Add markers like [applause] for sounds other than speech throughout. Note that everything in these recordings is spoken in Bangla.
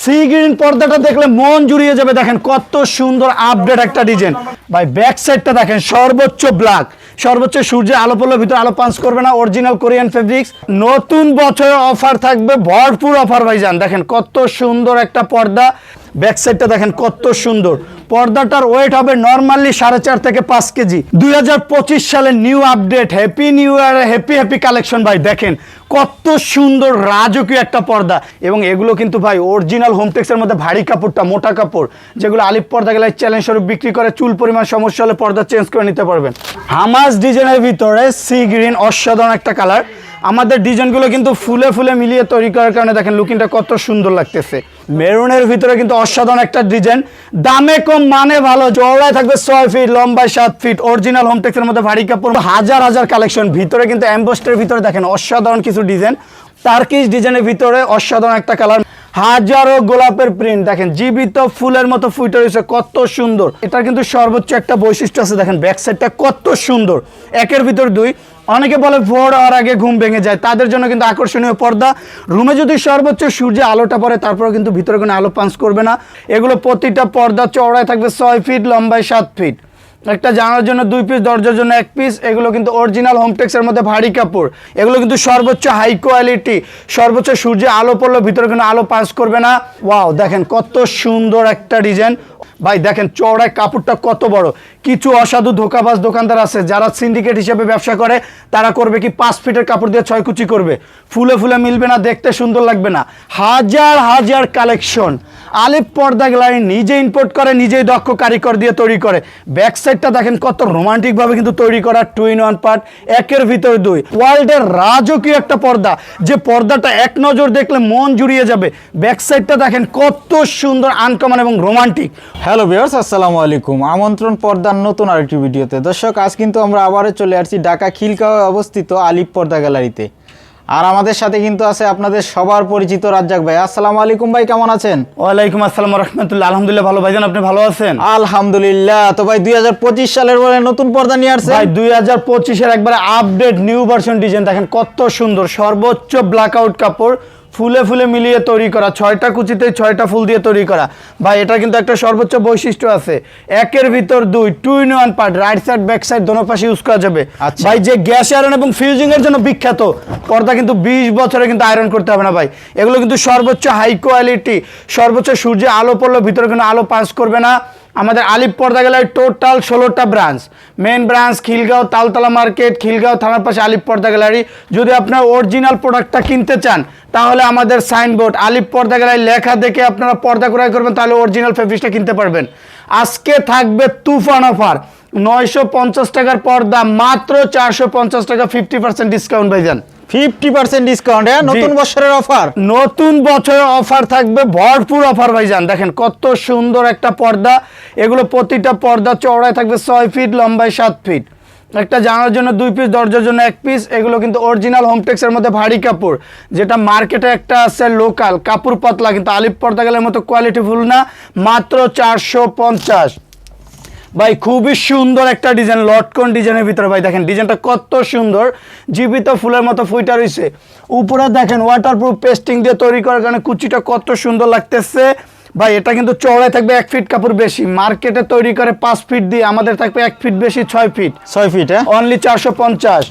সি গ্রিন পর্দাটা দেখলে মন জুড়িয়ে যাবে। দেখেন কত সুন্দর আপডেট একটা ডিজাইন ভাই ব্যাক সাইডটা দেখেন, সর্বোচ্চ ব্ল্যাক সর্বোচ্চ সূর্যের আলো পড়লে ভিতরে আলো পাঞ্চ করবে না। অরিজিনাল কোরিয়ান ফেব্রিক্স নতুন বছরের অফার থাকবে, ভরপুর অফার ভাইজান। দেখেন কত সুন্দর একটা পর্দা। ব্যাক সাইডটা দেখেন কত সুন্দর। পর্দাটার ওয়েট হবে নর্মালি সাড়ে চার থেকে পাঁচ কেজি। দুই সালের new update happy new year happy happy collection ভাই, দেখেন কত সুন্দর রাজকীয় একটা পর্দা। এবং এগুলো কিন্তু ভাই অরিজিনাল হোমটেক্সের মধ্যে ভারী কাপড়টা, মোটা কাপড়। যেগুলো আলিপ পর্দা গেলে চ্যালেঞ্জ স্বরূপ বিক্রি করে, চুল পরিমাণ সমস্যা হলে পর্দা চেঞ্জ করে নিতে পারবেন। হামাস ডিজাইনের ভিতরে সি গ্রিন অসাধারণ একটা কালার আমাদের ডিজাইনগুলো কিন্তু ফুলে ফুলে মিলিয়ে তৈরি করার কারণে দেখেন লুকিংটা কত সুন্দর লাগতেছে। মেরুনের ভিতরে কিন্তু অসাধারণ একটা ডিজাইন। দামে কম মানে ভালো চওড়ায় থাকবে ছয় ফিট, লম্বায় সাত ফিট অরিজিনাল হোমটেক্সের মধ্যে ভারী কাপড়, হাজার হাজার কালেকশন ভিতরে কিন্তু অ্যাম্বোস্টের ভিতরে দেখেন, অসাধারণ কিছু ডিজাইন। টার্কিশ ডিজাইনের ভিতরে অসাধারণ একটা কালার হাজারো গোলাপের প্রিন্ট দেখেন, জীবিত ফুলের মতো ফুটে রয়েছে, কত সুন্দর। এটা কিন্তু সর্বোচ্চ একটা বৈশিষ্ট্য আছে, দেখেন ব্যাক সাইডটা কত সুন্দর। একের ভিতর দুই অনেকে বলে ভোর হওয়ার আগে ঘুম ভেঙে যায়। তাদের জন্য কিন্তু আকর্ষণীয় পর্দা। রুমে যদি সর্বোচ্চ সূর্যে আলোটা পড়ে তারপরে কিন্তু ভিতরে কোনো আলো পাঞ্চ করবে না। এগুলো প্রতিটা পর্দা চওড়ায় থাকবে ছয় ফিট, লম্বায় সাত ফিট। একটা জানার জন্য দুই পিস দরজার জন্য এক পিস এগুলো কিন্তু অরিজিনাল হোমটেক্সের মধ্যে ভারী কাপড়। এগুলো কিন্তু সর্বোচ্চ হাই কোয়ালিটি সর্বোচ্চ সূর্যে আলো পড়লে ভিতরে কিন্তু আলো পাস করবে না। ওয়াও দেখেন কত সুন্দর একটা ডিজাইন ভাই, দেখেন চওড়ায় কাপড়টা কত বড়। কিছু অসাধু ধোকাবাজ দোকানদার আছে, যারা সিন্ডিকেট হিসেবে ব্যবসা করে, তারা করবে কি পাঁচ ফিটের কাপড় দিয়ে ছয় কুচি করবে। ফুলে ফুলে মিলবে না, দেখতে সুন্দর লাগবে না। হাজার হাজার কালেকশন আলিপ পর্দা গ্যালারি নিজে ইম্পোর্ট করে, নিজেই দক্ষ কারিগর দিয়ে তৈরি করে। ব্যাক সাইডটা দেখেন কত রোমান্টিক ভাবে কিন্তু তৈরি করা টু ইন ওয়ান পার্ট একের ভিতর দুই। ওয়ার্ল্ডের রাজকীয় একটা পর্দা, যে পর্দাটা এক নজর দেখলে মন জুড়িয়ে যাবে। ব্যাক সাইডটা দেখেন কত সুন্দর আনকমন এবং রোমান্টিক হ্যালো ভিউয়ার্স আসসালামু আলাইকুম। আমন্ত্রণ পর্দার নতুন আরেকটি ভিডিওতে। দর্শক, আজ কিন্তু আমরা আবারও চলে আসছি ঢাকা খিলগাঁও অবস্থিত আলিপ পর্দা গ্যালারিতে। আর আমাদের সাথে কিন্তু আছে আপনাদের সবার পরিচিত রাজ্জাক ভাই। আসসালামু আলাইকুম ভাই কেমন আছেন? ওয়ালাইকুম আসসালাম রহমতুল্লাহ। আলহামদুলিল্লাহ ভালো ভাইজান আপনি ভালো আছেন? আলহামদুলিল্লাহ। তো ভাই 2025 সালের বলে নতুন পর্দা নিয়ে আসছে ভাই দুই হাজার পঁচিশের একবারে আপডেট নিউ ভার্সন ডিজাইন দেখেন কত সুন্দর সর্বোচ্চ ব্ল্যাকআউট কাপড় ফুলে ফুলে মিলিয়ে তৈরি করা ছয়টা কুচিতে ছয়টা ফুল দিয়ে তৈরি করা। ভাই এটা কিন্তু একটা সর্বোচ্চ বৈশিষ্ট্য আছে। একের ভিতর দুই two in one part right side back side দোনো পাশে ইউজ করা যাবে। আচ্ছা। ভাই যে গ্যাস আয়রন এবং ফিউজিং এর জন্য বিখ্যাত পর্দা কিন্তু বিশ বছরে কিন্তু আয়রন করতে হবে না ভাই। এগুলো কিন্তু সর্বোচ্চ হাই কোয়ালিটি সর্বোচ্চ সূর্যে আলো পড়লে ভিতরে কোনো আলো পাস করবে না। আমাদের আলিপ পর্দা গেলায় টোটাল ষোলোটা branch main branch Khilgaon, Taltola market Khilgaon থানার পাশে আলিপ পর্দা গ্যালারি যদি আপনার অরিজিনাল প্রোডাক্টটা কিনতে চান, তাহলে আমাদের সাইনবোর্ড আলিপ পর্দা গ্যালারি লেখা দেখে আপনারা পর্দা ক্রয় করবেন, তাহলে অরিজিনাল ফেব্রিক্সটা কিনতে পারবেন। আজকে থাকবে তুফান অফার নয়শো পঞ্চাশ টাকার পর্দা, মাত্র চারশো পঞ্চাশ টাকা ফিফটি পার্সেন্ট ডিসকাউন্ট ভাইজান। ফিফটি পার্সেন্ট ডিসকাউন্ট হ্যাঁ? নতুন বছরের অফার নতুন বছরের অফার থাকবে ভরপুর অফার ভাইজান। দেখেন কত সুন্দর একটা পর্দা। এগুলো প্রতিটা পর্দা চওড়ায় থাকবে ছয় ফিট লম্বায় সাত ফিট একটা জানার জন্য দুই পিস দরজার জন্য এক পিস এগুলো কিন্তু অরিজিনাল হোমটেক্সের মধ্যে ভারী কাপড়। যেটা মার্কেটে একটা আছে লোকাল কাপড় পাতলা কিন্তু আলিপ পর্দা গেলের মতো কোয়ালিটিফুল না। মাত্র চারশো পঞ্চাশ। ভাই খুবই সুন্দর একটা ডিজাইন লটকন ডিজাইনের ভিতরে ভাই দেখেন ডিজাইনটা কত সুন্দর। জীবিত ফুলের মতো ফুইটা রয়েছে। উপরে দেখেন ওয়াটারপ্রুফ পেস্টিং দিয়ে তৈরি করার কারণে কুচিটা কত সুন্দর লাগতেছে। ভাই এটা কিন্তু চওড়ায় থাকবে এক ফিট কাপড় বেশি। মার্কেটে তৈরি করে পাঁচ ফিট দিয়ে আমাদের থাকবে এক ফিট বেশি ছয় ফিট ছয় ফিট হ্যাঁ? অনলি চারশো পঞ্চাশ।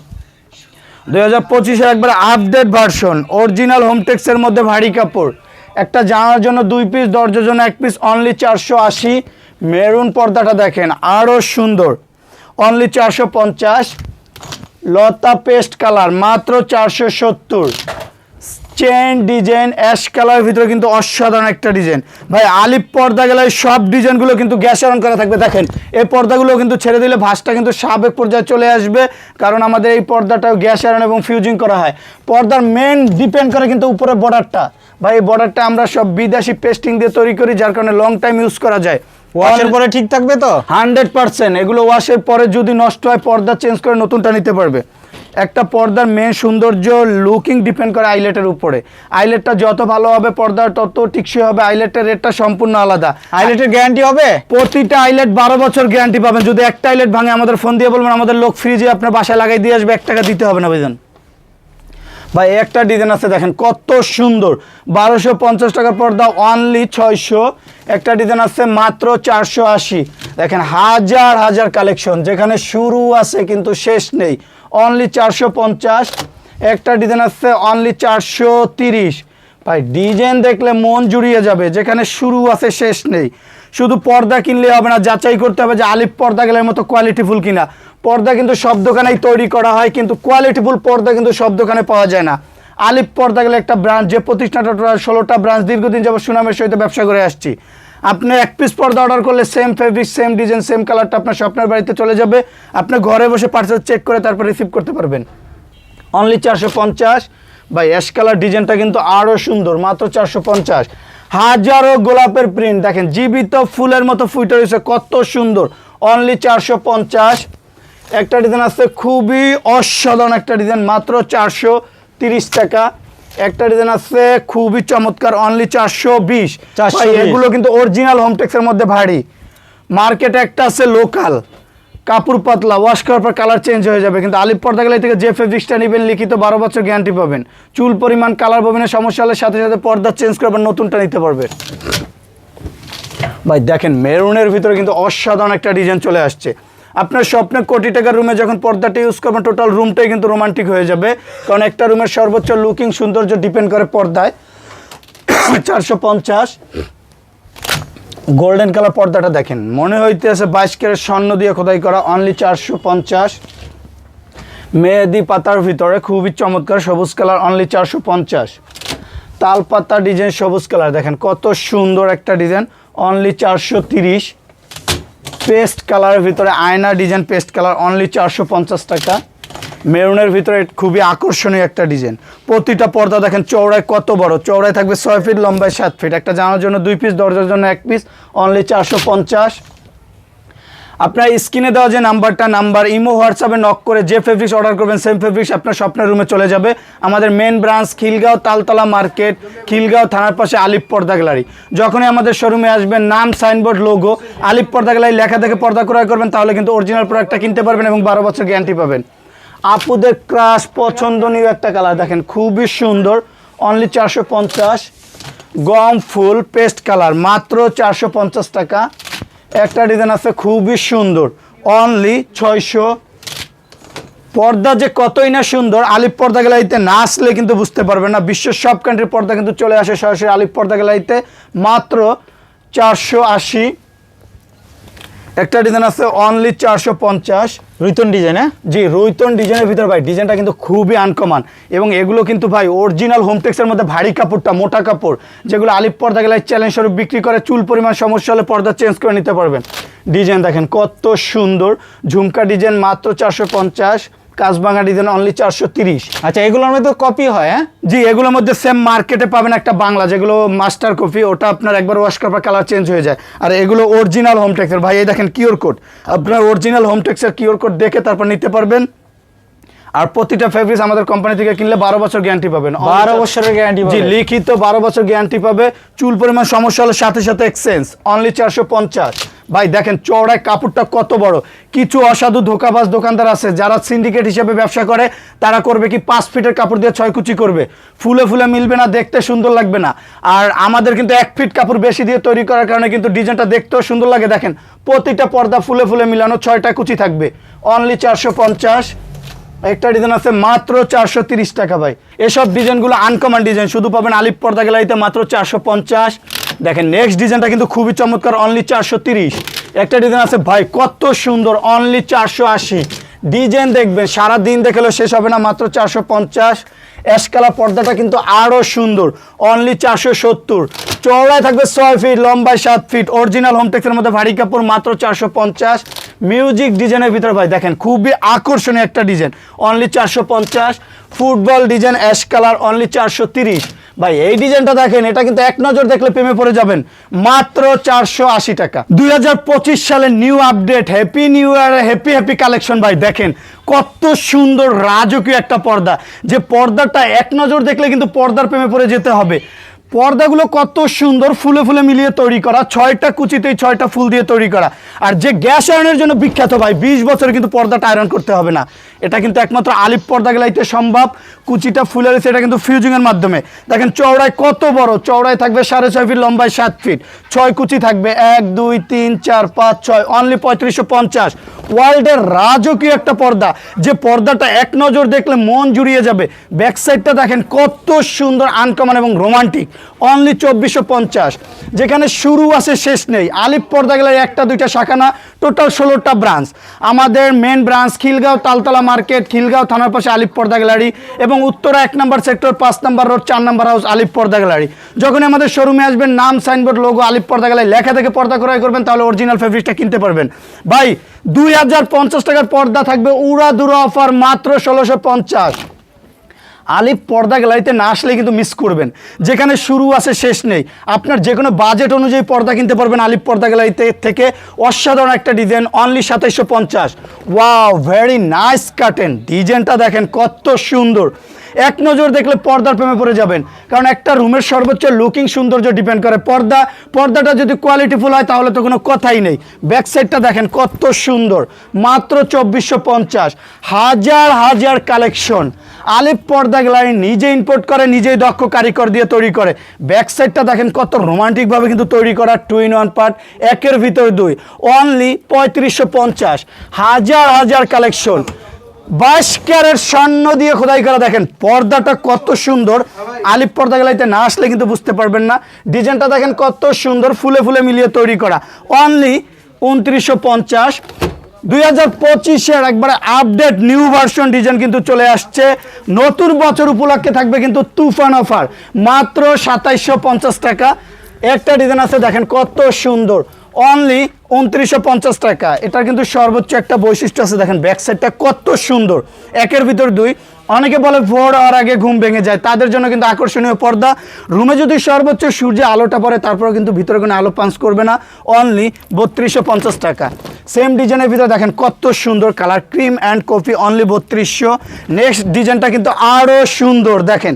দুই হাজার পঁচিশের একবার আপডেট ভার্সন অরিজিনাল হোমটেক্সের মধ্যে ভারী কাপড়। একটা জানার জন্য দুই পিস দরজার জন্য এক পিস অনলি চারশো আশি। মেরুন পর্দাটা দেখেন আরও সুন্দর। অনলি চারশো পঞ্চাশ। লতা পেস্ট কালার, মাত্র চারশো সত্তর। চেন ডিজাইন অ্যাশ কালারের ভিতরে কিন্তু অসাধারণ একটা ডিজাইন ভাই, আলিপ পর্দা গেলে সব ডিজাইনগুলো কিন্তু গ্যাস অন করা থাকবে। দেখেন, এই পর্দাগুলো কিন্তু ছেড়ে দিলে ভাঁজটা কিন্তু সাবেক পর্যায়ে চলে আসবে, কারণ আমাদের এই পর্দাটাও গ্যাস আয়রন এবং ফিউজিং করা হয়। পর্দার মেন ডিপেন্ড করে কিন্তু উপরে বর্ডারটা ভাই, এই বর্ডারটা আমরা সব বিদেশি পেস্টিং দিয়ে তৈরি করি, যার কারণে লং টাইম ইউজ করা যায়। ওয়াশের পরে ঠিক থাকবে তো? Hundred percent. এগুলো ওয়াশের পরে যদি নষ্ট হয় পর্দা চেঞ্জ করে নতুনটা নিতে পারবে। একটা পর্দার মেন সৌন্দর্য লুকিং ডিপেন্ড করে আইলেটের উপরে। আইলেটটা যত ভালো হবে পর্দার তত টিকসই হবে আইলেটের রেটটা সম্পূর্ণ আলাদা। আইলেটের গ্যারান্টি হবে? প্রতিটা আইলেট বারো বছর গ্যারান্টি পাবেন। যদি একটা আইলেট ভাঙে আমাদের ফোন দিয়ে বলবেন আমাদের লোক ফ্রিজে আপনার বাসায় লাগাই দিয়ে আসবে এক টাকা দিতে হবে না বুঝলেন ভাই, একটা ডিজাইন আছে দেখেন, কত সুন্দর। বারোশো পঞ্চাশ টাকার পর্দা অনলি ছয়শো। একটা ডিজাইন আছে মাত্র চারশো আশি। দেখেন, হাজার হাজার কালেকশন যেখানে শুরু আছে কিন্তু শেষ নেই। অনলি চারশো পঞ্চাশ। একটা ডিজাইন আছে অনলি চারশো তিরিশ। ভাই ডিজাইন দেখলে মন জুড়িয়ে যাবে, যেখানে শুরু আছে শেষ নেই। শুধু পর্দা কিনলে হবে না, যাচাই করতে হবে যে আলিপ পর্দা গেলের মতো কোয়ালিটিফুল কিনা। পর্দা কিন্তু সব দোকানেই তৈরি করা হয়, কিন্তু কোয়ালিটিফুল পর্দা কিন্তু সব দোকানে পাওয়া যায় না। আলিপ পর্দা গেলে একটা ব্রাঞ্চ, যে প্রতিষ্ঠানটা ষোলোটা ব্রাঞ্চ দীর্ঘদিন যাবত সুনামের সহিত ব্যবসা করে আসছি। আপনি এক পিস পর্দা অর্ডার করলে same fabric same design same কালারটা আপনার স্বপ্নের বাড়িতে চলে যাবে। আপনি ঘরে বসে পার্সেল চেক করে তারপর রিসিভ করতে পারবেন। অনলি চারশো পঞ্চাশ। বা অ্যাশ কালার ডিজাইনটা কিন্তু আরও সুন্দর, মাত্র চারশো পঞ্চাশ। হাজারো গোলাপের প্রিন্ট দেখেন জীবিত ফুলের মতো ফুটে রয়েছে কত সুন্দর। অনলি চারশো পঞ্চাশ। একটা ডিজাইন আছে খুবই অসাধারণ একটা ডিজাইন মাত্র চারশো তিরিশ টাকা। একটা ডিজাইন আছে খুবই চমৎকার অনলি চারশো বিশ। 420 এগুলো কিন্তু অরিজিনাল হোমটেক্সের মধ্যে ভারী। মার্কেটে একটা আছে লোকাল কাপড় পাতলা ওয়াশ করার পর কালার চেঞ্জ হয়ে যাবে। কিন্তু আলিপ পর্দা গেলে থেকে যে ফেব্রিক্সটা নেবেন, লিখিত বারো বছর গ্যারান্টি পাবেন। চুল পরিমাণ কালার ববিনের সমস্যা হলে সাথে সাথে পর্দা চেঞ্জ করবেন নতুনটা নিতে পারবে। ভাই, দেখেন, মেরুনের ভিতরে কিন্তু অসাধারণ একটা ডিজাইন চলে আসছে। আপনার স্বপ্নে কোটি টাকার রুমে যখন পর্দাটা ইউজ করবেন টোটাল রুমটাই কিন্তু রোমান্টিক হয়ে যাবে। কারণ একটা রুমের সর্বোচ্চ লুকিং সৌন্দর্য ডিপেন্ড করে পর্দায়। [coughs] চারশো পঞ্চাশ। গোল্ডেন কালার পর্দাটা দেখেন। মনে হইতেছে বাইশ ক্যারেট স্বর্ণ দিয়ে খোদাই করা অনলি চারশো পঞ্চাশ। মেহেদি পাতার ভিতরে খুবই চমৎকার সবুজ কালার অনলি চারশো পঞ্চাশ। তাল পাতা ডিজাইন সবুজ কালার, দেখেন কত সুন্দর একটা ডিজাইন অনলি চারশো তিরিশ। পেস্ট কালারের ভিতরে আয়না ডিজাইন, পেস্ট কালার অনলি চারশো পঞ্চাশ টাকা। মেরুনের ভিতরে খুবই আকর্ষণীয় একটা ডিজাইন। প্রতিটা পর্দা দেখেন চৌড়ায় কত বড়। চৌড়ায় থাকবে ছয় ফিট, লম্বায় সাত ফিট। একটা জানার জন্য দুই পিস দরজার জন্য এক পিস অনলি চারশো পঞ্চাশ। আপনার স্ক্রিনে দেওয়া যে নাম্বারটা, নাম্বার, ইমো, হোয়াটসঅ্যাপে নক করে যে ফেব্রিক্স অর্ডার করবেন সেম ফেব্রিক্স আপনার স্বপ্নের রুমে চলে যাবে। আমাদের main branch Khilgaon Taltola market Khilgaon থানার পাশে আলিপ পর্দা গ্যালারি। যখনই আমাদের শোরুমে আসবেন, নাম সাইনবোর্ড লোগো আলিপ পর্দা গ্যালারি লেখা থেকে পর্দা ক্রয় করবেন, তাহলে কিন্তু অরিজিনাল প্রোডাক্টটা কিনতে পারবেন এবং বারো বছর গ্যারান্টি পাবেন। আপুদের ক্রাশ পছন্দনীয় একটা কালার। দেখেন, খুবই সুন্দর। অনলি চারশো পঞ্চাশ। গম ফুল, পেস্ট কালার। মাত্র চারশো পঞ্চাশ টাকা। একটা ডিজাইন আছে, খুবই সুন্দর। অনলি ছয়শো। পর্দা যে কতই না সুন্দর, আলিপ পর্দা গ্যালারিতে না আসলে কিন্তু বুঝতে পারবেন না। বিশ্বের সব কান্ট্রির পর্দা কিন্তু চলে আসে সরাসরি আলিপ পর্দা গ্যালারিতে মাত্র চারশো আশি। একটা ডিজাইন আছে অনলি চারশো পঞ্চাশ। রুইতন ডিজাইন হ্যাঁ? জি রুইতন ডিজাইনের ভিতরে ভাই ডিজাইনটা কিন্তু খুবই আনকমান এবং এগুলো কিন্তু ভাই অরিজিনাল হোমটেক্সের মধ্যে ভারী কাপড়টা মোটা কাপড় যেগুলো আলিপ পর্দা গেলে চ্যালেঞ্জ স্বরূপ বিক্রি করে চুল পরিমাণ সমস্যা হলে পর্দা চেঞ্জ করে নিতে পারবেন। ডিজাইন দেখেন কত সুন্দর ঝুমকা ডিজাইন মাত্র চারশো পঞ্চাশ। কাজবাঙ্গা ডিজাইন অনলি চারশো তিরিশ। আচ্ছা এগুলোর মধ্যে কপি হয় হ্যাঁ? জি এগুলোর মধ্যে সেম মার্কেটে পাবেন একটা বাংলা যেগুলো মাস্টার কপি ওটা আপনার একবার ওয়াশ করার পর কালার চেঞ্জ হয়ে যায়। আর এগুলো অরিজিনাল হোমটেক্সের ভাই এই দেখেন কিওর কোড আপনার অরিজিনাল হোমটেক্সের কিওর কোড দেখে তারপর নিতে পারবেন। আর প্রতিটা ফেব্রিক্স আমাদের কোম্পানি থেকে কিনলে বারো বছর গ্যারান্টি পাবেন। বারো বছরের গ্যারান্টি জি লিখিত বারো বছর গ্যারান্টি পাবে। চুল পরিমাণ সমস্যা হলে সাথে সাথে এক্সচেঞ্জ অনলি চারশো পঞ্চাশ। ভাই দেখেন চওড়ায় কাপড়টা কত বড়। কিছু অসাধু ধোকাবাজ দোকানদার আছে যারা সিন্ডিকেট হিসেবে ব্যবসা করে তারা করবে কি পাঁচ ফিটের কাপড় দিয়ে ছয় কুচি করবে। ফুলে ফুলে মিলবে না দেখতে সুন্দর লাগবে না। আর আমাদের কিন্তু এক ফিট কাপড় বেশি দিয়ে তৈরি করার কারণে কিন্তু ডিজাইনটা দেখতেও সুন্দর লাগে। দেখেন প্রতিটা পর্দা ফুলে ফুলে মিলানো ছয়টা কুচি থাকবে। অনলি চারশো পঞ্চাশ। একটা ডিজাইন আছে মাত্র চারশো টাকা ভাই। এসব ডিজাইনগুলো আনকমন ডিজাইন শুধু পাবেন আলিপ পর্দা গ্যালারিতে মাত্র চারশো পঞ্চাশ। দেখেন নেক্সট ডিজাইনটা কিন্তু খুবই চমৎকার অনলি চারশো একটা ডিজাইন আছে, ভাই, কত সুন্দর অনলি চারশো আশি। ডিজাইন দেখবেন সারা দিন দেখলেও শেষ হবে না, মাত্র চারশো পঞ্চাশ। অ্যাশকালা পর্দাটা কিন্তু আরও সুন্দর অনলি চারশো সত্তর। চওড়ায় থাকবে ছয় ফিট লম্বায় সাত ফিট অরিজিনাল হোমটেক্সের মধ্যে ভারী কাপড়, মাত্র চারশো পঞ্চাশ। মিউজিক ডিজাইনের ভিতরে ভাই দেখেন, খুবই আকর্ষণীয় একটা ডিজাইন। অনলি চারশো পঞ্চাশ, football design ash colour only চারশো তিরিশ। ভাই, এই ডিজাইনটা দেখেন, এটা কিন্তু এক নজর দেখলে প্রেমে পড়ে যাবেন। মাত্র চারশো আশি টাকা। দুই হাজার পঁচিশ সালের new update happy new year happy happy collection ভাই, দেখেন, কত সুন্দর, রাজকীয় একটা পর্দা। যে পর্দাটা এক নজর দেখলে কিন্তু পর্দার প্রেমে পড়ে যেতে হবে। পর্দাগুলো কত সুন্দর ফুলে ফুলে মিলিয়ে তৈরি করা। ছয়টা কুচিতেই ছয়টা ফুল দিয়ে তৈরি করা। আর যে গ্যাস আয়রনের জন্য বিখ্যাত ভাই, বিশ বছরে কিন্তু পর্দাটা আয়রন করতে হবে না। এটা কিন্তু একমাত্র আলিপ পর্দা গেলাইতে সম্ভব। কুচিটা ফুলে রয়েছে, এটা কিন্তু ফিউজিংয়ের মাধ্যমে। দেখেন চওড়ায় কত বড়, চওড়ায় থাকবে সাড়ে ছয় ফিট, লম্বায় সাত ফিট। ছয় কুচি থাকবে, এক, দুই, তিন, চার, পাঁচ, ছয় অনলি পঁয়ত্রিশশো পঞ্চাশ। ওয়ার্ল্ডের রাজকীয় একটা পর্দা। যে পর্দাটা এক নজর দেখলে মন জুড়িয়ে যাবে। ব্যাক সাইডটা দেখেন কত সুন্দর আনকমন এবং রোমান্টিক অনলি চব্বিশশো পঞ্চাশ। যেখানে শুরু আছে, শেষ নেই। আলিপ পর্দা গেলে একটা, দুইটা শাখা না টোটাল ষোলোটা ব্রাঞ্চ আমাদের main branch Khilgaon, Taltola market Khilgaon থানার পাশে আলিপ পর্দা গ্যালারি এবং উত্তরা এক নম্বর সেক্টর পাঁচ নম্বর রোড চার নম্বর হাউস আলিপ পর্দা গ্যালারি যখন আমাদের শোরুমে আসবেন, নাম সাইনবোর্ড লোগো আলিপ পর্দা গ্যালারি লেখা থেকে পর্দা ক্রয় করবেন, তাহলে অরিজিনাল ফেব্রিকটা কিনতে পারবেন। ভাই, দুই হাজার পঞ্চাশ টাকার পর্দা থাকবে উড়া দুরা অফার মাত্র ষোলোশো পঞ্চাশ। আলিফ, পর্দা গ্যালারিতে না আসলে কিন্তু মিস করবেন। যেখানে শুরু আছে, শেষ নেই। আপনার যে কোনো বাজেট অনুযায়ী পর্দা কিনতে পারবেন আলিপ পর্দা গ্যালারিতে থেকে। অসাধারণ একটা ডিজাইন অনলি সাতাইশশো পঞ্চাশ। ওয়াও ভেরি নাইস কাটেন ডিজাইনটা দেখেন কত সুন্দর। এক নজর দেখলে পর্দার প্রেমে পড়ে যাবেন। কারণ একটা রুমের সর্বোচ্চ লুকিং সৌন্দর্য ডিপেন্ড করে। পর্দা, পর্দাটা যদি কোয়ালিটিফুল হয়, তাহলে তো কোনো কথাই নেই। ব্যাক সাইডটা দেখেন কত সুন্দর। মাত্র চব্বিশশো পঞ্চাশ। হাজার হাজার কালেকশন আলিপ পর্দা গ্যালারি নিজে ইম্পোর্ট করে, নিজেই দক্ষ কারিগর দিয়ে তৈরি করে। ব্যাক সাইডটা দেখেন কত রোমান্টিকভাবে কিন্তু তৈরি করা টু ইন ওয়ান পার্ট একের ভিতর দুই। অনলি পঁয়ত্রিশশো পঞ্চাশ। হাজার হাজার কালেকশন বাইশ ক্যারের স্বর্ণ দিয়ে খোদাই করা, দেখেন পর্দাটা কত সুন্দর। আলিপ পর্দা গেলাইতে না আসলে কিন্তু বুঝতে পারবেন না। ডিজাইনটা দেখেন কত সুন্দর, ফুলে ফুলে মিলিয়ে তৈরি করা। অনলি উনত্রিশশো পঞ্চাশ। দুই হাজার পঁচিশের একবারে আপডেট নিউ ভার্সন ডিজাইন কিন্তু চলে আসছে। নতুন বছর উপলক্ষে থাকবে কিন্তু তুফান অফার মাত্র সাতাইশশো পঞ্চাশ টাকা। একটা ডিজাইন আছে, দেখেন কত সুন্দর। অনলি উনত্রিশশো পঞ্চাশ টাকা। এটার কিন্তু সর্বোচ্চ একটা বৈশিষ্ট্য আছে। দেখেন ব্যাক সাইডটা কত সুন্দর। একের ভিতর দুই। অনেকে বলে ভোর হওয়ার আগে ঘুম ভেঙে যায়। তাদের জন্য কিন্তু আকর্ষণীয় পর্দা। রুমে যদি সর্বোচ্চ সূর্যে আলোটা পড়ে তারপরে কিন্তু ভিতরে কোনো আলো পাঞ্চ করবে না। অনলি বত্রিশশো পঞ্চাশ টাকা। সেম ডিজাইনের ভিতরে দেখেন, কত সুন্দর colour cream and coffee only বত্রিশশো। নেক্সট ডিজাইনটা কিন্তু আরও সুন্দর। দেখেন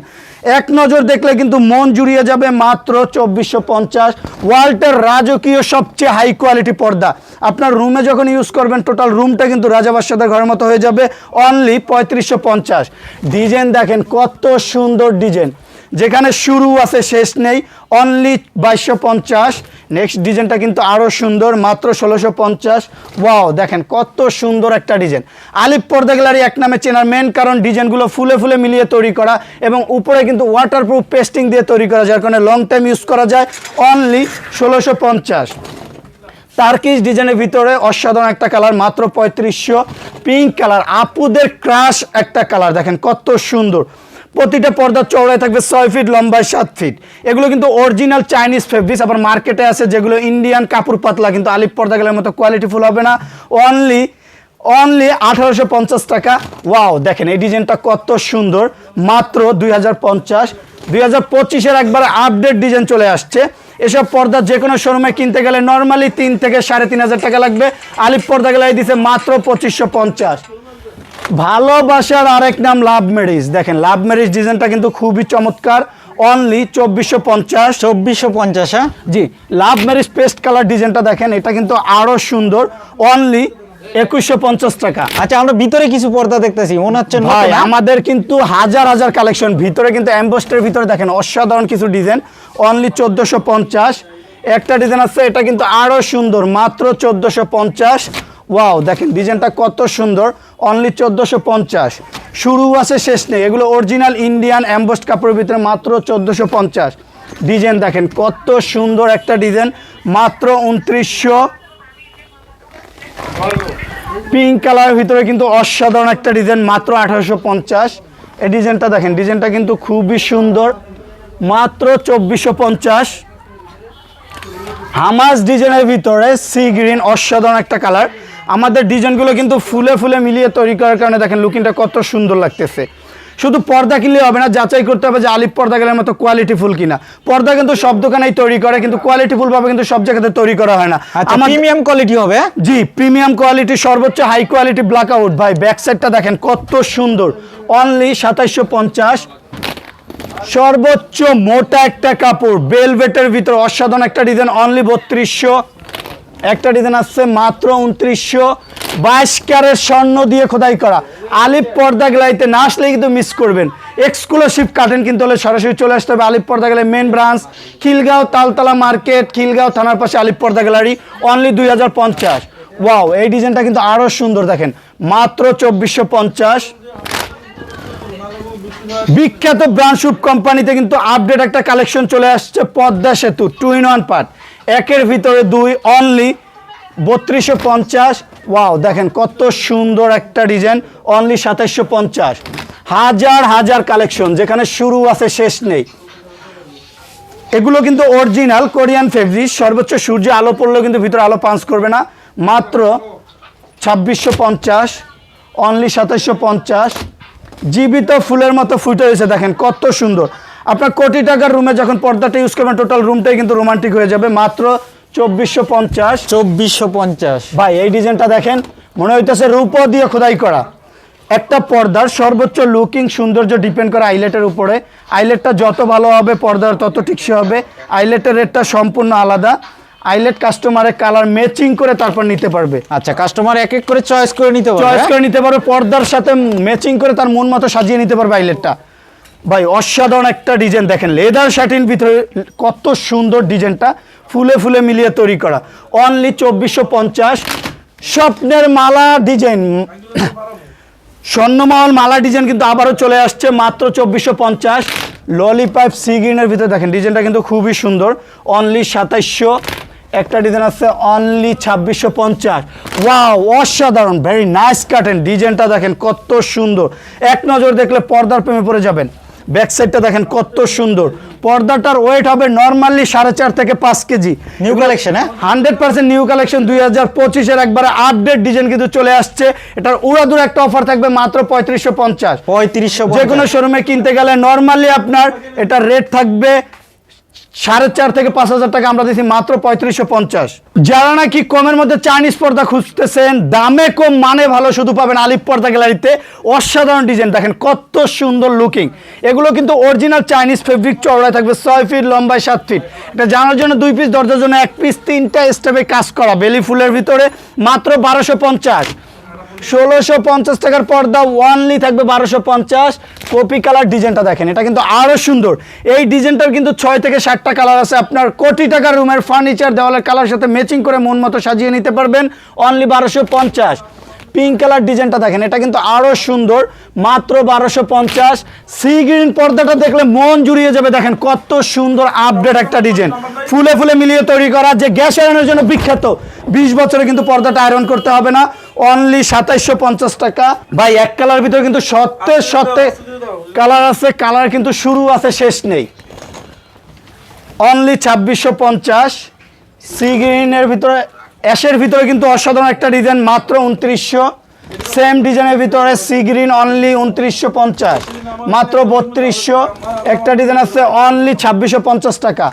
এক নজর দেখলে কিন্তু মন জুড়িয়ে যাবে মাত্র চব্বিশশো পঞ্চাশ ওয়ার্ল্ডের রাজকীয় সবচেয়ে হাই কোয়ালিটি পর্দা। আপনার রুমে যখন ইউজ করবেন টোটাল রুমটা কিন্তু রাজা বাদশাদের ঘরের মতো হয়ে যাবে অনলি পঁয়ত্রিশশো পঞ্চাশ। ডিজাইন দেখেন কত সুন্দর ডিজাইন যেখানে শুরু আছে, শেষ নেই অনলি বাইশশো পঞ্চাশ। নেক্সট ডিজাইনটা কিন্তু আরও সুন্দর, মাত্র ষোলোশো পঞ্চাশ। ওয়াও দেখেন কত সুন্দর একটা ডিজাইন আলিপ পর্দা গ্যালারি এক নামে চেনার মেন কারণ ডিজাইনগুলো ফুলে ফুলে মিলিয়ে তৈরি করা এবং উপরে কিন্তু ওয়াটারপ্রুফ পেস্টিং দিয়ে তৈরি করা, যার কারণে লং টাইম ইউজ করা যায়। অনলি ষোলোশো পঞ্চাশ। টার্কিশ ডিজাইনের ভিতরে অসাধারণ একটা কালার মাত্র পঁয়ত্রিশশো। পিঙ্ক কালার আপুদের ক্রাশ একটা কালার দেখেন কত সুন্দর। প্রতিটা পর্দা চওড়ায় থাকবে ছয় ফিট লম্বায় সাত ফিট এগুলো কিন্তু অরিজিনাল চাইনিজ ফেব্রিক্স আবার মার্কেটে আছে যেগুলো ইন্ডিয়ান কাপড় পাতলা, কিন্তু আলিপ পর্দা গেলের মতো কোয়ালিটিফুল হবে না। অনলি অনলি আঠারোশো পঞ্চাশ টাকা। ওয়াও দেখেন, এই ডিজাইনটা কত সুন্দর। মাত্র দুই হাজার পঞ্চাশ। দুই হাজার পঁচিশের একবার আপডেট ডিজাইন চলে আসছে। এসব পর্দা যে কোনো শোরুমে কিনতে গেলে নর্মালি তিন থেকে সাড়ে তিন হাজার টাকা লাগবে। আলিপ পর্দা গেলে দিছে মাত্র পঁচিশশো পঞ্চাশ। ভালোবাসার আরেক নাম লাভ ম্যারেজ। দেখেন লাভ ম্যারেজ ডিজাইনটা কিন্তু খুবই চমৎকার। অনলি চব্বিশশো পঞ্চাশ। চব্বিশশো পঞ্চাশ হ্যাঁ? জি লাভ ম্যারেজ পেস্ট কালার ডিজাইনটা দেখেন এটা কিন্তু আরও সুন্দর। অনলি একুশশো পঞ্চাশ টাকা। আচ্ছা আমরা ভিতরে কিছু পর্দা দেখতেছি মনে হচ্ছে ভাই হ্যাঁ? আমাদের কিন্তু হাজার হাজার কালেকশন ভিতরে কিন্তু অ্যাম্বোস্টের ভিতরে দেখেন অসাধারণ কিছু ডিজাইন। অনলি চোদ্দোশো পঞ্চাশ। একটা ডিজাইন আছে এটা কিন্তু আরও সুন্দর মাত্র চোদ্দোশো পঞ্চাশ। ওয়াও, দেখেন, ডিজাইনটা কত সুন্দর। অনলি চোদ্দোশো পঞ্চাশ। শুরু আছে, শেষ নেই। এগুলো অরিজিনাল ইন্ডিয়ান অ্যাম্বোস্ট কাপড়ের ভিতরে মাত্র চোদ্দোশো পঞ্চাশ। ডিজাইন দেখেন, কত সুন্দর একটা ডিজাইন মাত্র উনত্রিশশো। পিঙ্ক কালারের ভিতরে কিন্তু অসাধারণ একটা ডিজাইন মাত্র আঠারোশো পঞ্চাশ। এই ডিজাইনটা দেখেন ডিজাইনটা কিন্তু খুবই সুন্দর। মাত্র চব্বিশশো পঞ্চাশ। হামাস ডিজাইনের ভিতরে সি গ্রিন অসাধারণ একটা কালার আমাদের ডিজাইনগুলো কিন্তু ফুলে ফুলে মিলিয়ে তৈরি করার কারণে দেখেন লুকিংটা কত সুন্দর লাগতেছে। শুধু পর্দা কিনলে হবে না যাচাই করতে হবে যে আলিপ পর্দা গেলের মতো কোয়ালিটি ফুল কিনা। পর্দা কিন্তু সব দোকানেই তৈরি করে কিন্তু কোয়ালিটি ফুল ভাবে কিন্তু সব জায়গাতে তৈরি করা হয় না। আচ্ছা আমার প্রিমিয়াম কোয়ালিটি হবে? জি প্রিমিয়াম কোয়ালিটি সর্বোচ্চ হাই কোয়ালিটি ব্ল্যাক আউট ভাই ব্যাক সাইডটা দেখেন কত সুন্দর। অনলি সাতাইশশো পঞ্চাশ। সর্বোচ্চ মোটা একটা কাপড় বেলভেটের ভিতর অসাধারণ একটা ডিজাইন অনলি বত্রিশশো। একটা ডিজাইন আসছে মাত্র উনত্রিশশো বাইশ ক্যারের স্বর্ণ দিয়ে খোদাই করা। আলিপ পর্দা গ্যালারিতে না আসলে কিন্তু মিস করবেন। এক্সক্লুসিভ কাটেন কিন্তু হলে সরাসরি চলে আসতে হবে Alip Porda gallery main branch Khilgaon Taltola market Khilgaon থানার পাশে আলিপ পর্দা গ্যালারি অনলি দুই হাজার পঞ্চাশ। ওয়াও এই ডিজাইনটা কিন্তু আরও সুন্দর দেখেন। মাত্র চব্বিশশো পঞ্চাশ। বিখ্যাত ব্রান্ডশুপ কোম্পানিতে কিন্তু আপডেট একটা কালেকশন চলে আসছে, পদ্মা সেতু টু ইন ওয়ান পার্ট একের ভিতরে দুই অনলি বত্রিশশো পঞ্চাশ। ওয়াও দেখেন কত সুন্দর একটা ডিজাইন অনলি সাতাইশশো পঞ্চাশ। হাজার হাজার কালেকশন যেখানে শুরু আছে, শেষ নেই। এগুলো কিন্তু অরিজিনাল কোরিয়ান ফেব্রিক সর্বোচ্চ সূর্যে আলো পড়লেও কিন্তু ভিতরে আলো পাঞ্চ করবে না। মাত্র ছাব্বিশশো পঞ্চাশ অনলি সাতাইশশো পঞ্চাশ। জীবিত ফুলের মতো ফুটে রয়েছে, দেখেন কত সুন্দর। আপনার কোটি টাকার রুমে যখন পর্দাটা ইউজ করবেন টোটাল রুমটাই কিন্তু রোমান্টিক হয়ে যাবে। মাত্র চব্বিশশো পঞ্চাশ। চব্বিশশো পঞ্চাশ। ভাই এই ডিজাইনটা দেখেন মনে হইতেছে রূপ দিয়ে খোদাই করা। একটা পর্দার সর্বোচ্চ লুকিং সৌন্দর্য ডিপেন্ড করে আইলেটের উপরে। আইলেটটা যত ভালো হবে পর্দার তত টিকসে হবে। আইলেটের রেটটা সম্পূর্ণ আলাদা। আইলেট কাস্টমারের কালার ম্যাচিং করে তারপর নিতে পারবে। আচ্ছা কাস্টমার এক এক করে চয়েস করে নিতে পারবে চয়েস হ্যাঁ? করে নিতে পারবে পর্দার সাথে ম্যাচিং করে তার মন মতো সাজিয়ে নিতে পারবে আইলেটটা ভাই, অসাধারণ একটা ডিজাইন দেখেন লেদার শার্টিন ভিতরে কত সুন্দর ডিজাইনটা ফুলে ফুলে মিলিয়ে তৈরি করা। অনলি চব্বিশশো পঞ্চাশ। স্বপ্নের মালা ডিজাইন। স্বর্ণমহল মালা ডিজাইন কিন্তু আবারও চলে আসছে, মাত্র চব্বিশশো পঞ্চাশ। ললিপাইপ সি গ্রিনের ভিতরে দেখেন, ডিজাইনটা কিন্তু খুবই সুন্দর। অনলি সাতাইশশো। একটা ডিজাইন আছে অনলি ছাব্বিশশো পঞ্চাশ। ওয়াও অসাধারণ ভেরি নাইস কাটেন ডিজাইনটা দেখেন কত সুন্দর। এক নজর দেখলে পর্দার প্রেমে পড়ে যাবেন। ব্যাক সাইডটা দেখেন কত সুন্দর। পর্দাটার ওয়েট হবে নর্মালি সাড়ে চার থেকে পাঁচ কেজি। নিউ কালেকশন হ্যাঁ? হান্ড্রেড পার্সেন্ট নিউ কালেকশন দুই হাজার পঁচিশের একবারে আপডেট ডিজাইন কিন্তু চলে আসছে। এটার উড়াদুর একটা অফার থাকবে মাত্র পঁয়ত্রিশশো পঞ্চাশ। পঁয়ত্রিশশো যে কোনো শোরুমে কিনতে গেলে নর্মালি আপনার এটার রেট থাকবে সাড়ে চার থেকে পাঁচ হাজার টাকা আমরা দিচ্ছি মাত্র পঁয়ত্রিশশো পঞ্চাশ। যারা নাকি কমের মধ্যে চাইনিজ পর্দা খুঁজতেছেন, দামে কম মানে ভালো শুধু পাবেন আলিপ পর্দা গ্যালারিতে। অসাধারণ ডিজাইন, দেখেন কত সুন্দর লুকিং এগুলো কিন্তু অরিজিনাল চাইনিজ ফেব্রিক চওড়ায় থাকবে ছয় ফিট লম্বায় সাত ফিট এটা জানার জন্য দুই পিস দরজার জন্য এক পিস তিনটা স্টেপে কাজ করা, বেলি ফুলের ভিতরে মাত্র বারোশো পঞ্চাশ। ষোলোশো পঞ্চাশ টাকার পর্দা ওয়ানলি থাকবে বারোশো পঞ্চাশ। কপি কালার ডিজাইনটা দেখেন, এটা কিন্তু আরও সুন্দর। এই ডিজাইনটার কিন্তু ছয় থেকে ষাটটা কালার আছে। আপনার কোটি টাকার রুমের ফার্নিচার দেওয়ালের কালার সাথে ম্যাচিং করে মন মতো সাজিয়ে নিতে পারবেন। অনলি বারোশো পঞ্চাশ। পিঙ্ক কালার ডিজাইনটা দেখেন এটা কিন্তু আরও সুন্দর। মাত্র বারোশো পঞ্চাশ। সি গ্রিন পর্দাটা দেখলে মন জুড়িয়ে যাবে। দেখেন কত সুন্দর আপডেট একটা ডিজাইন ফুলে ফুলে মিলিয়ে তৈরি করা। যে গ্যাস আয়রনের জন্য বিখ্যাত বিশ বছরে কিন্তু পর্দাটা আয়রন করতে হবে না। অনলি সাতাইশশো পঞ্চাশ টাকা। ভাই এক কালার ভিতরে কিন্তু সত্যে সত্যে কালার আছে কালার কিন্তু শুরু আছে শেষ নেই। অনলি ছাব্বিশশো পঞ্চাশ। সি গ্রিনের ভিতরে অ্যাশের ভিতরে কিন্তু অসাধারণ একটা ডিজাইন, মাত্র উনত্রিশশো। সেম ডিজাইনের ভিতরে সি গ্রিন অনলি উনত্রিশশো পঞ্চাশ। মাত্র বত্রিশশো। একটা ডিজাইন আছে অনলি ছাব্বিশশো পঞ্চাশ টাকা।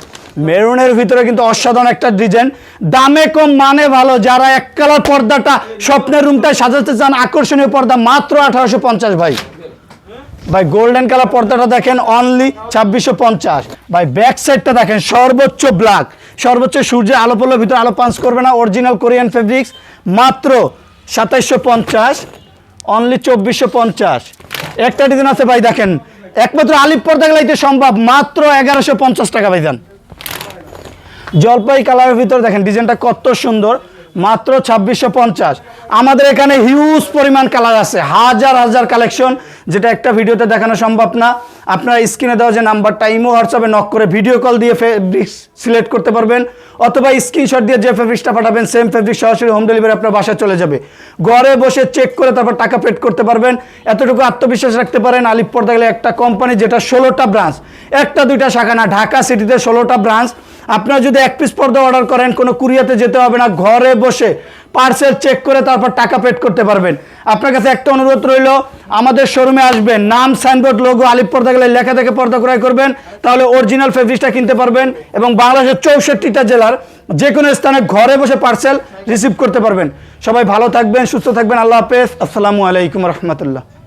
মেরুনের ভিতরে কিন্তু অসাধারণ একটা ডিজাইন দামে কম মানে ভালো। যারা এক কালার পর্দাটা স্বপ্নের রুমটায় সাজাতে চান, আকর্ষণীয় পর্দা, মাত্র আঠারোশো পঞ্চাশ ভাই। ভাই গোল্ডেন কালার পর্দাটা দেখেন অনলি ছাব্বিশশো পঞ্চাশ। ভাই ব্যাক সাইডটা দেখেন সর্বোচ্চ ব্ল্যাক সর্বোচ্চ সূর্যের আলো পড়লে ভিতরে আলো পাঞ্চ করবে না অরিজিনাল কোরিয়ান ফেব্রিক্স মাত্র সাতাইশশো পঞ্চাশ অনলি চব্বিশশো পঞ্চাশ। একটা ডিজাইন আছে ভাই, দেখেন। একমাত্র আলিপ পর্দা গেলাইতে সম্ভব। মাত্র এগারোশো পঞ্চাশ টাকা, ভাই দেন জলপাই কালারের ভিতরে দেখেন ডিজাইনটা কত সুন্দর। মাত্র ছাব্বিশশো পঞ্চাশ। আমাদের এখানে হিউজ পরিমাণ কালার আছে, হাজার হাজার কালেকশন যেটা একটা ভিডিওতে দেখানো সম্ভব না। আপনার স্ক্রিনে দেওয়া যে নাম্বারটা, ইমো হোয়াটসঅ্যাপে নক করে ভিডিও কল দিয়ে ফেব্রিক্স সিলেক্ট করতে পারবেন, অথবা স্ক্রিনশট দিয়ে যে ফেব্রিক্সটা পাঠাবেন সেম ফেব্রিক সরাসরি হোম ডেলিভারি আপনার বাসায় চলে যাবে। ঘরে বসে চেক করে তারপর টাকা পেড করতে পারবেন। এতটুকু আত্মবিশ্বাস রাখতে পারেন আলিপ পর্দা গেলে একটা কোম্পানি যেটা ষোলোটা ব্রাঞ্চ একটা, দুইটা শাখা না, ঢাকা সিটিতে ষোলোটা ব্রাঞ্চ আপনারা যদি এক পিস পর্দা অর্ডার করেন, কোনো কুরিয়াতে যেতে হবে না, ঘরে বসে পার্সেল চেক করে তারপর টাকা পেড করতে পারবেন। আপনার কাছে একটা অনুরোধ রইল, আমাদের শোরুমে আসবেন, নাম সাইনবোর্ড লোগো আলিপ পর্দা গেলে লেখা থেকে পর্দা ক্রয় করবেন, তাহলে অরিজিনাল ফেব্রিক্সটা কিনতে পারবেন এবং বাংলাদেশের চৌষট্টিটা জেলার যে কোনো স্থানে ঘরে বসে পার্সেল রিসিভ করতে পারবেন। সবাই ভালো থাকবেন, সুস্থ থাকবেন, আল্লাহ হাফেজ। আসসালামু আলাইকুম রহমতুল্লাহ।